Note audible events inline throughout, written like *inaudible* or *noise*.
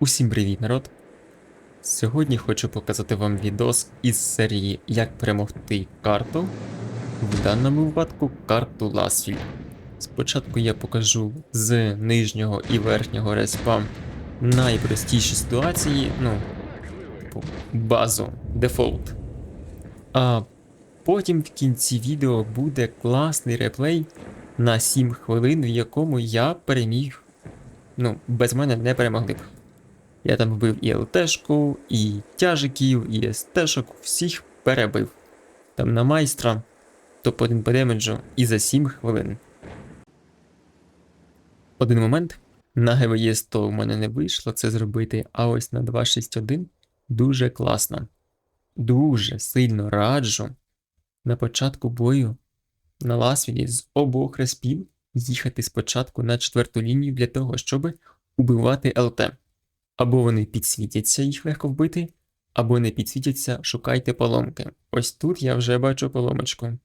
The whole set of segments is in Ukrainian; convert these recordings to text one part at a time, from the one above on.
Усім привіт, народ! Сьогодні хочу показати вам відос із серії Як перемогти карту. В даному випадку карту Ласфіль. Спочатку я покажу з нижнього і верхнього респа найпростіші ситуації, ну, типу, базу, дефолт. А потім в кінці відео буде класний реплей на 7 хвилин, в якому я переміг. Ну, без мене не перемогли б. Я там вбив і ЛТшку, і тяжиків, і СТшок, всіх перебив. Там на майстра, топ-1 по демеджу і за 7 хвилин. Один момент. На ГВЄ 100 у мене не вийшло це зробити, а ось на 261 дуже класно. Дуже сильно раджу на початку бою на Ласвілі з обох респів їхати спочатку на четверту лінію для того, щоб убивати ЛТ. Або вони підсвітяться, їх легко вбити, або не підсвітяться, шукайте поломки. Ось тут я вже бачу поломочку.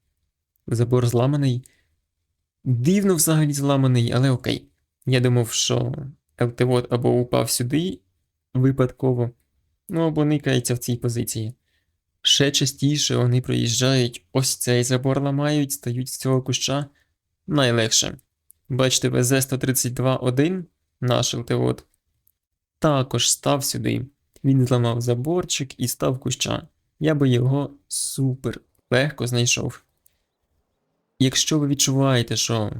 Забор зламаний. Дивно взагалі зламаний, але окей. Я думав, що ЛТВОД або упав сюди випадково, ну або никається в цій позиції. Ще частіше вони проїжджають, ось цей забор ламають, стають з цього куща. Найлегше. Бачите, ВЗ-132-1, наш ЛТВОД, також став сюди. Він зламав заборчик і став куща. Я би його супер легко знайшов. Якщо ви відчуваєте, що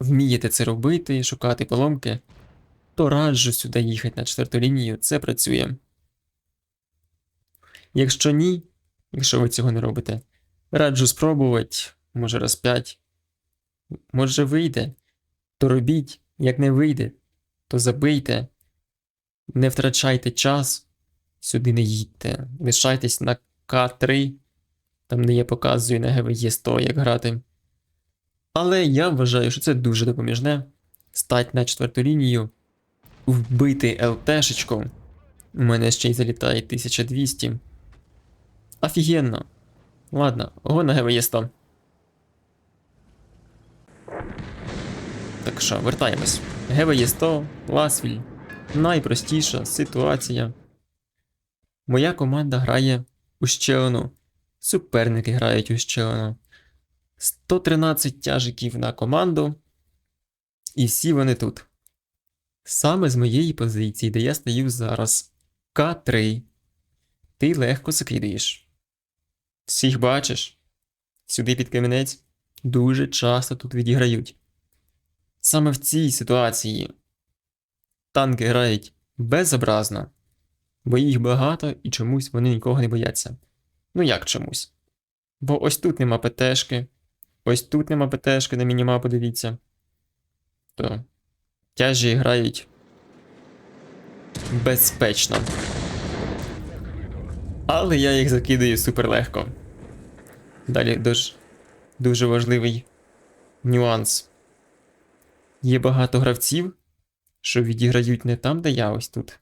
вмієте це робити, шукати поломки, то раджу сюди їхати на четверту лінію, це працює. Якщо ні, якщо ви цього не робите, раджу спробувати, може раз 5. Може вийде, то робіть, як не вийде, то забийте. Не втрачайте час, сюди не їдьте. Лишайтесь на К3, там де я показую на ГВЄ 100, як грати. Але я вважаю, що це дуже допоміжне. Стать на четверту лінію, вбити ЛТшечку. У мене ще й залітає 1200. Офігенно. Ладно, го на ГВЄ 100. Так що, вертаємось. ГВЄ 100, Ласвіль. Найпростіша ситуація. Моя команда грає у щелину. Суперники грають у щелину. 113 тяжиків на команду. І всі вони тут. Саме з моєї позиції, де я стою зараз. К3. Ти легко закидаєш. Всіх бачиш. Сюди під камінець дуже часто тут відіграють. Саме в цій ситуації танки грають безобразно, бо їх багато і чомусь вони нікого не бояться. Ну як чомусь? Бо ось тут нема ПТшки, ось тут нема ПТшки на мінімапу, дивіться. То тяжі грають безпечно. Але я їх закидаю супер легко. Далі дуже, дуже важливий нюанс. Є багато гравців, що відіграють не там, де я ось тут,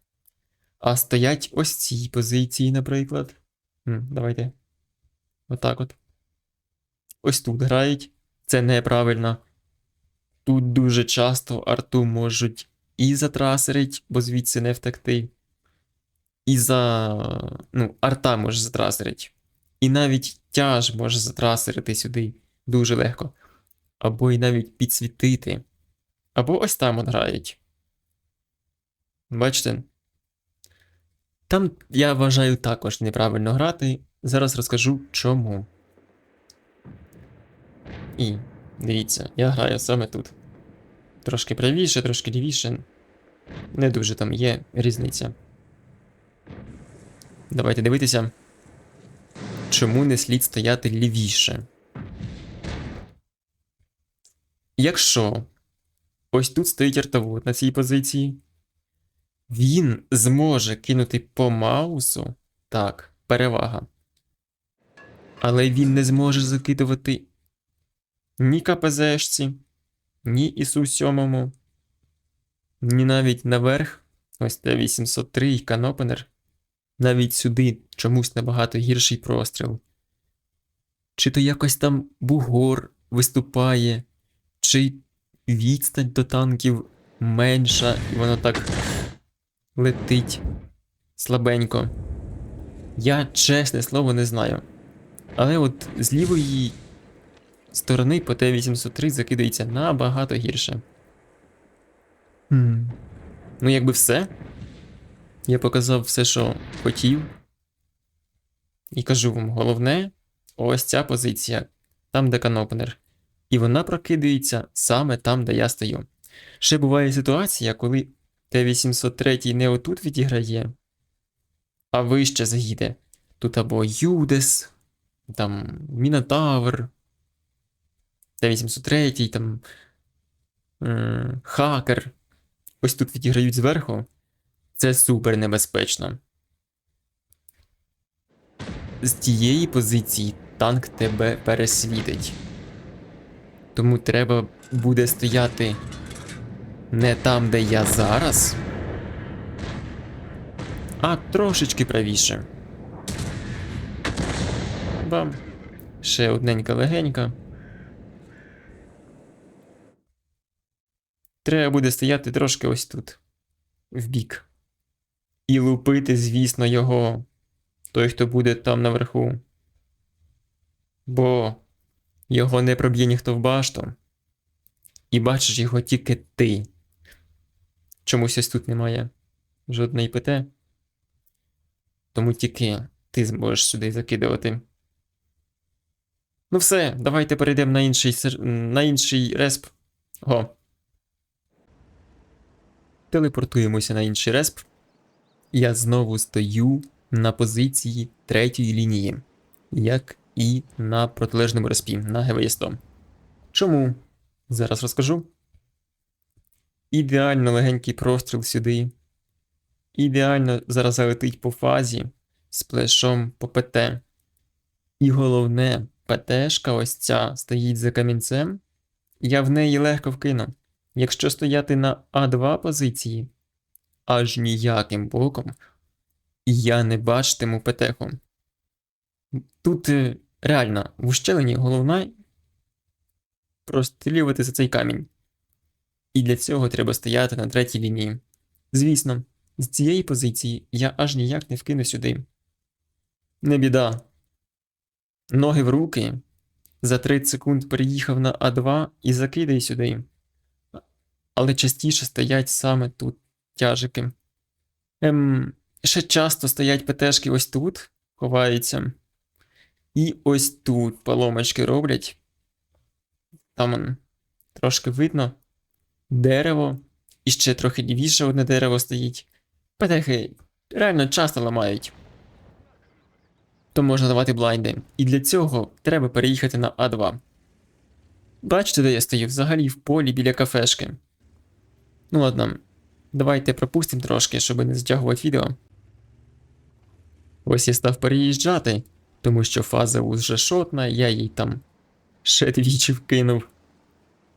а стоять ось цій позиції, наприклад. М, давайте. Отак от. Ось тут грають. Це неправильно. Тут дуже часто арту можуть і затрасерить, бо звідси не втекти. І за. Ну, арта може затрасерить. І навіть тяж може затрасерити сюди дуже легко. Або й навіть підсвітити. Або ось там от грають. Бачите? Там, я вважаю, також неправильно грати. Зараз розкажу чому. І дивіться, я граю саме тут. Трошки правіше, трошки лівіше. Не дуже там є різниця. Давайте дивитися. Чому не слід стояти лівіше? Якщо ось тут стоїть артовод на цій позиції, він зможе кинути по маусу. Так, перевага. Але він не зможе закидувати ні КПЗшці, ні ісу 7, ні навіть наверх. Ось Т-803 і канопенер. Навіть сюди чомусь набагато гірший простріл. Чи то якось там бугор виступає, чи відстань до танків менша, і воно так летить слабенько. Я, чесне слово, не знаю. Але от з лівої сторони по Т-803 закидається набагато гірше. Хм. Ну, якби все. Я показав все, що хотів. І кажу вам, головне ось ця позиція, там, де канопнер. І вона прокидається саме там, де я стою. Ще буває ситуація, коли Т-803 не отут відіграє, а вище заїде. Тут або Юдес, там Мінотавр, Т-803, там м, Хакер. Ось тут відіграють зверху. Це супер небезпечно. З тієї позиції танк тебе пересвітить. Тому треба буде стояти не там, де я зараз, а трошечки правіше. Бам. Ще одненька легенька. Треба буде стояти трошки ось тут, вбік. І лупити, звісно, його, той, хто буде там наверху. Бо його не проб'є ніхто в башту. І бачиш його тільки ти. Чомусь ось тут немає жодної ПТ. Тому тільки ти зможеш сюди закидувати. Ну все, давайте перейдемо на інший на інший респ. Го. Телепортуємося на інший респ. Я знову стою на позиції третьої лінії, як і на протилежному респі на ГВ-100. Чому? Зараз розкажу. Ідеально легенький простріл сюди. Ідеально зараз залетить по фазі з плешом по ПТ. І головне, ПТшка ось ця стоїть за камінцем. Я в неї легко вкину. Якщо стояти на А2 позиції, аж ніяким боком я не бачитиму ПТху. Тут е, реально в ущелині головна прострілювати за цей камінь. І для цього треба стояти на третій лінії. Звісно, з цієї позиції я аж ніяк не вкину сюди. Не біда. Ноги в руки. За 30 секунд переїхав на А2 і закидай сюди. Але частіше стоять саме тут тяжики. Ем, ще часто стоять ПТшки ось тут, ховаються. І ось тут поломочки роблять. Там трошки видно. Дерево. І ще трохи лівіше одне дерево стоїть. ПТХи реально часто ламають. То можна давати блайнди. І для цього треба переїхати на А2. Бачите, де я стою? Взагалі в полі біля кафешки. Ну ладно, давайте пропустимо трошки, щоб не затягувати відео. Ось я став переїжджати, тому що фаза вже шотна, я їй там ще двічі вкинув.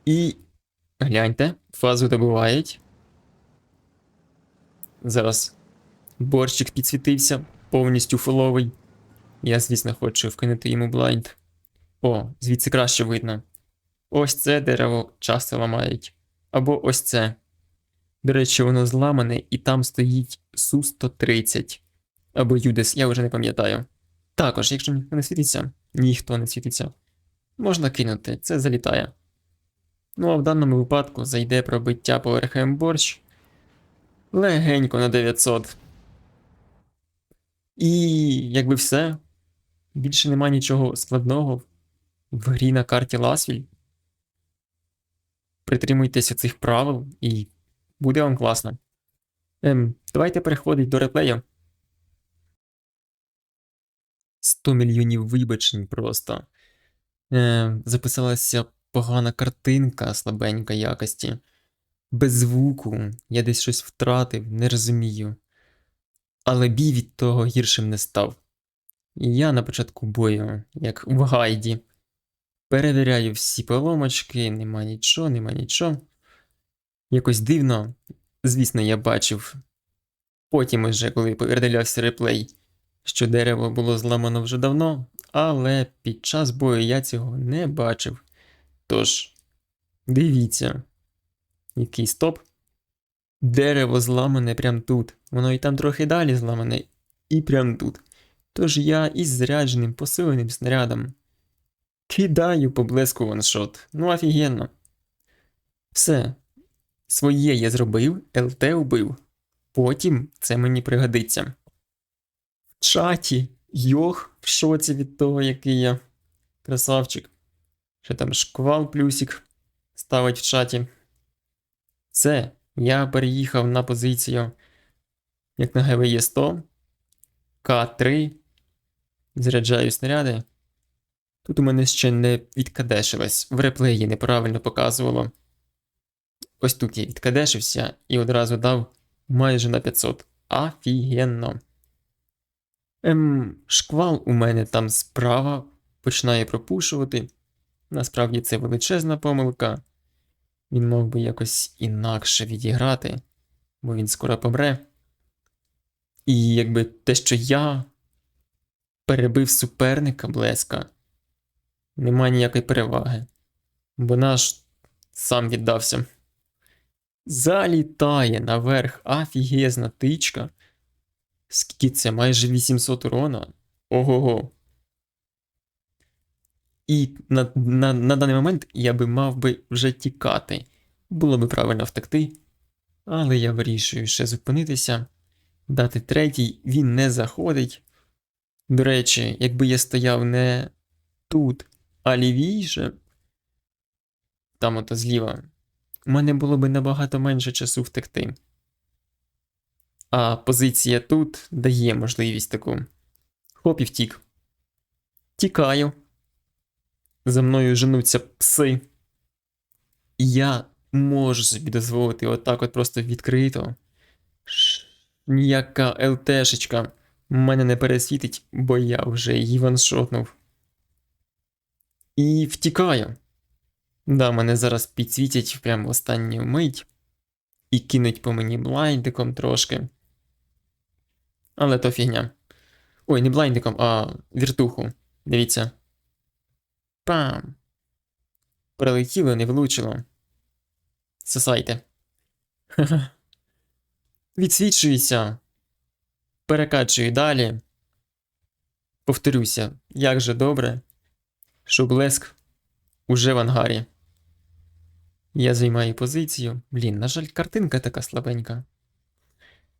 І гляньте, фазу добувають. Зараз борщик підсвітився, повністю фуловий. Я, звісно, хочу вкинути йому блайнд. О, звідси краще видно. Ось це дерево часто ламають. Або ось це. До речі, воно зламане, і там стоїть Су-130. Або Юдес, я вже не пам'ятаю. Також, якщо ніхто не світиться, ніхто не світиться, можна кинути, це залітає. Ну а в даному випадку зайде пробиття по РХМ борщ легенько на 900. І якби все. Більше нема нічого складного в грі на карті Ласвіль. Притримуйтеся цих правил і буде вам класно. Ем, давайте переходити до реплею. 100 мільйонів вибачень просто. Е, записалася погана картинка слабенька якості. Без звуку. Я десь щось втратив, не розумію. Але бій від того гіршим не став. І я на початку бою, як в гайді, перевіряю всі поломочки, нема нічого, нема нічого. Якось дивно, звісно, я бачив. Потім уже, коли передивлявся реплей, що дерево було зламано вже давно, але під час бою я цього не бачив. Тож, дивіться, який стоп. Дерево зламане прямо тут, воно і там трохи далі зламане, і прям тут. Тож я із зарядженим посиленим снарядом кидаю по ваншот. Ну офігенно. Все. Своє я зробив, ЛТ убив. Потім це мені пригодиться. В чаті Йох в шоці від того, який я красавчик. Ще там шквал плюсик ставить в чаті. Все, я переїхав на позицію, як на ГВЄ 100, К3, заряджаю снаряди. Тут у мене ще не відкадешилось, в реплеї неправильно показувало. Ось тут я відкадешився і одразу дав майже на 500. Офігенно. Ем, шквал у мене там справа починає пропушувати. Насправді це величезна помилка. Він мав би якось інакше відіграти, бо він скоро помре. І якби те, що я перебив суперника блеска, нема ніякої переваги, бо наш сам віддався. Залітає наверх офігезна тичка. Скільки це? Майже 800 урона. Ого-го. І на, на, на даний момент я би мав би вже тікати. Було би правильно втекти. Але я вирішую ще зупинитися, дати третій, він не заходить. До речі, якби я стояв не тут, а лівіше, там ото зліва, у мене було б набагато менше часу втекти. А позиція тут дає можливість таку. Хоп і втік. Тікаю. За мною женуться пси. Я можу собі дозволити отак от просто відкрито. Ніяка ЛТшечка мене не пересвітить, бо я вже її ваншотнув. І втікаю. Да, мене зараз підсвітять прямо в останню мить і кинуть по мені блайндиком трошки. Але то фігня. Ой, не блайндиком, а віртуху. Дивіться. Пам. Прилетіло, не влучило. Сосайте. *laughs* Відсвічуюся. Перекачую далі. Повторюся, як же добре, що блеск уже в ангарі. Я займаю позицію. Блін, на жаль, картинка така слабенька.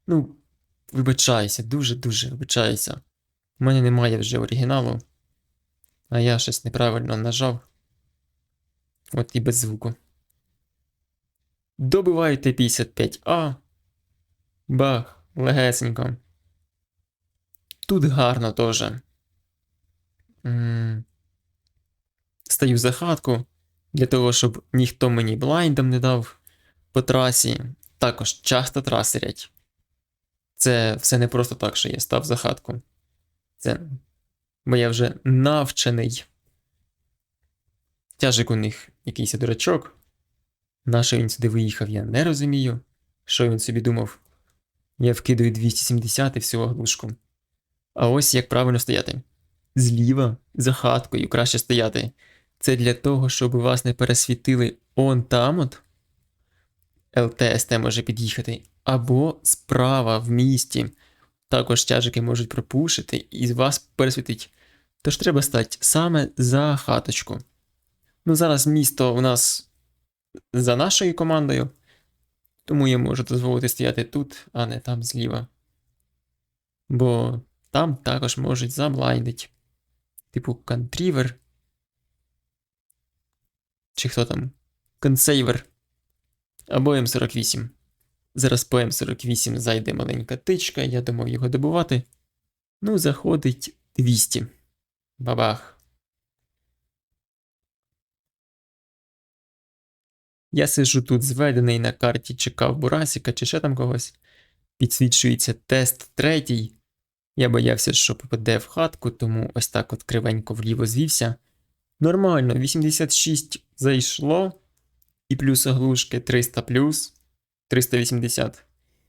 Ну, вибачаюся, дуже-дуже вибачаюся. У мене немає вже оригіналу, а я щось неправильно нажав. От і без звуку. Добиваю Т-55А. Бах, легесенько. Тут гарно теж. Стаю за хатку для того, щоб ніхто мені блайндом не дав по трасі. Також часто трасерять. Це все не просто так, що я став за хатку. Це. Бо я вже навчений. Тяжик у них якийсь дурачок. На що він сюди виїхав, я не розумію. Що він собі думав? Я вкидаю 270 і всю оглушку. А ось як правильно стояти. Зліва, за хаткою, краще стояти. Це для того, щоб вас не пересвітили он там от. ЛТСТ може під'їхати. Або справа в місті. Також тяжики можуть пропушити і вас пересвітить. Тож треба стати саме за хаточку. Ну, зараз місто у нас за нашою командою, тому я можу дозволити стояти тут, а не там зліва. Бо там також можуть заблайндить. Типу контрівер. Чи хто там? Консейвер. Або М48. Зараз по М48 зайде маленька тичка, я думав його добувати. Ну, заходить 200. Бабах. Я сижу тут зведений на карті, чекав Бурасіка чи ще там когось. Підсвічується тест третій. Я боявся, що попаде в хатку, тому ось так от кривенько вліво звівся. Нормально, 86 зайшло. І плюс оглушки 300 плюс 380.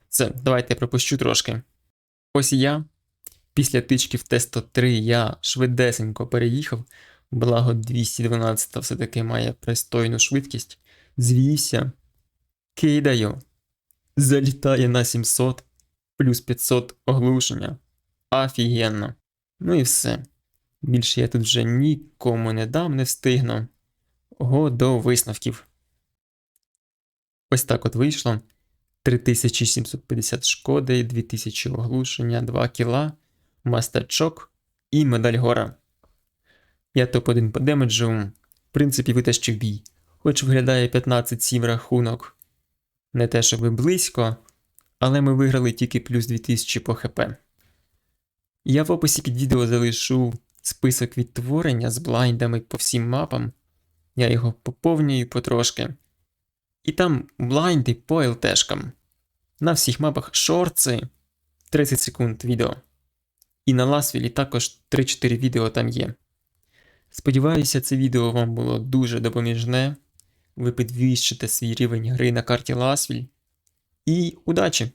Це, давайте я пропущу трошки. Ось я. Після тички в Т-103 я швидесенько переїхав. Благо 212 все-таки має пристойну швидкість. Звівся. Кидаю. Залітає на 700. плюс 500 оглушення. Офігенно. Ну і все. Більше я тут вже нікому не дам, не встигну. Го до висновків. Ось так от вийшло. 3750 шкоди, 2000 оглушення, 2 кіла, мастачок і медаль гора. Я топ-1 по демеджу, в принципі, витащив бій, хоч виглядає 15-7 рахунок. Не те, щоб близько, але ми виграли тільки плюс 2000 по хп. Я в описі під відео залишу список відтворення з блайндами по всім мапам. Я його поповнюю потрошки. І там блайнди по ЛТшкам. На всіх мапах шорти 30 секунд відео. І на Ласвілі також 3-4 відео там є. Сподіваюся, це відео вам було дуже допоміжне. Ви підвищите свій рівень гри на карті Ласвіль. І удачі!